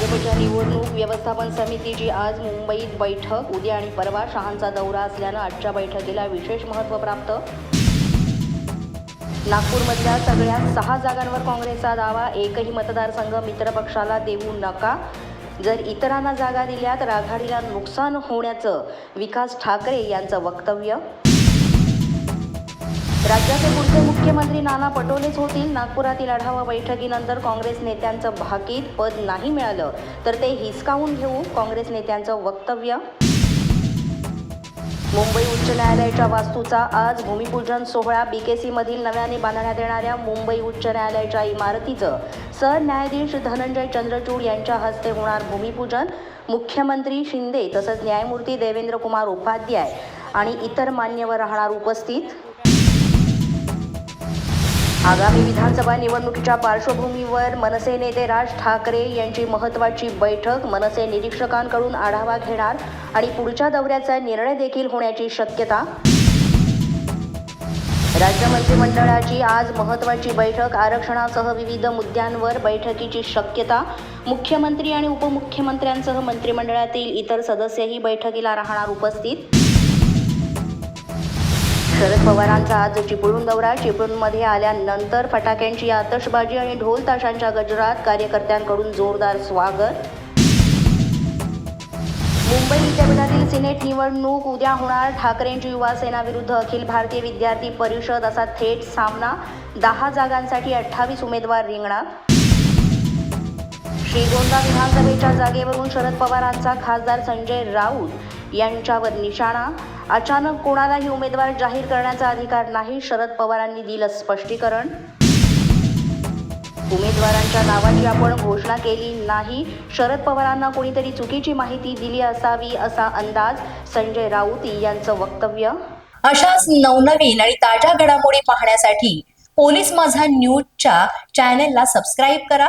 निवडणूक व्यवस्थापन समितीची आज मुंबईत बैठक. उद्या आणि परवा शहांचा दौरा असल्यानं आजच्या बैठकीला विशेष महत्त्व प्राप्त. नागपूरमधल्या सगळ्या सहा जागांवर काँग्रेसचा दावा. एकही मतदारसंघ मित्रपक्षाला देऊ नका. जर इतरांना जागा दिल्या तर आघाडीला नुकसान होण्याचं विकास ठाकरे यांचं वक्तव्य. राज्याचे पुढचे मुख्यमंत्री नाना पटोलेच होतील. नागपुरातील आढावा बैठकीनंतर काँग्रेस नेत्यांचं भाकीत पद नाही मिळालं तर ते हिसकावून घेऊ काँग्रेस नेत्यांचं वक्तव्य. मुंबई उच्च न्यायालयाच्या वास्तूचा आज भूमिपूजन सोहळा. बीकेसीमधील नव्याने बांधण्यात येणाऱ्या मुंबई उच्च न्यायालयाच्या इमारतीचं. सरन्यायाधीश धनंजय चंद्रचूड यांच्या हस्ते होणार भूमिपूजन. मुख्यमंत्री शिंदे तसंच न्यायमूर्ती देवेंद्र कुमार उपाध्याय आणि इतर मान्यवर राहणार उपस्थित. आगामी विधानसभा निवडणुकीच्या पार्श्वभूमीवर मनसे नेते राज ठाकरे यांची महत्त्वाची बैठक मनसे निरीक्षकांकडून आढावा घेणार आणि पुढच्या दौऱ्याचा निर्णय देखील होण्याची शक्यता. राज्य मंत्रिमंडळाची आज महत्त्वाची बैठक आरक्षणासह विविध मुद्द्यांवर बैठकीची शक्यता मुख्यमंत्री आणि उपमुख्यमंत्र्यांसह मंत्रिमंडळातील इतर सदस्यही बैठकीला राहणार उपस्थित. शरद पवारांचा आज चिपळूण दौरा चिपळूणमध्ये आल्यानंतर फटाक्यांची आतषबाजी आणि ढोल ताशांच्या गजरात कार्यकर्त्यांकडून जोरदार स्वागत. मुंबई विद्यापीठातील सिनेट निवडणूक उद्या होणार. ठाकरेंची युवासेना विरुद्ध अखिल भारतीय विद्यार्थी परिषद असा थेट सामना. दहा जागांसाठी अठ्ठावीस उमेदवार रिंगणार श्रीगोंदा विधानसभेच्या जागेवरून शरद पवारांचा खासदार संजय राऊत. यांच्यावर निशाणा. अचानक कोणालाही उमेदवार जाहीर करण्याचा अधिकार नाही शरद पवारांनी दिलं स्पष्टीकरण. उमेदवारांच्या नावाची आपण घोषणा केली नाही. शरद पवारांना कोणीतरी चुकीची माहिती दिली असावी असा अंदाज संजय राऊत यांचं वक्तव्य. अशाच नवनवीन आणि ताज्या घडामोडी पाहण्यासाठी पोलीस माझा न्यूजच्या चॅनेलला सबस्क्राईब करा.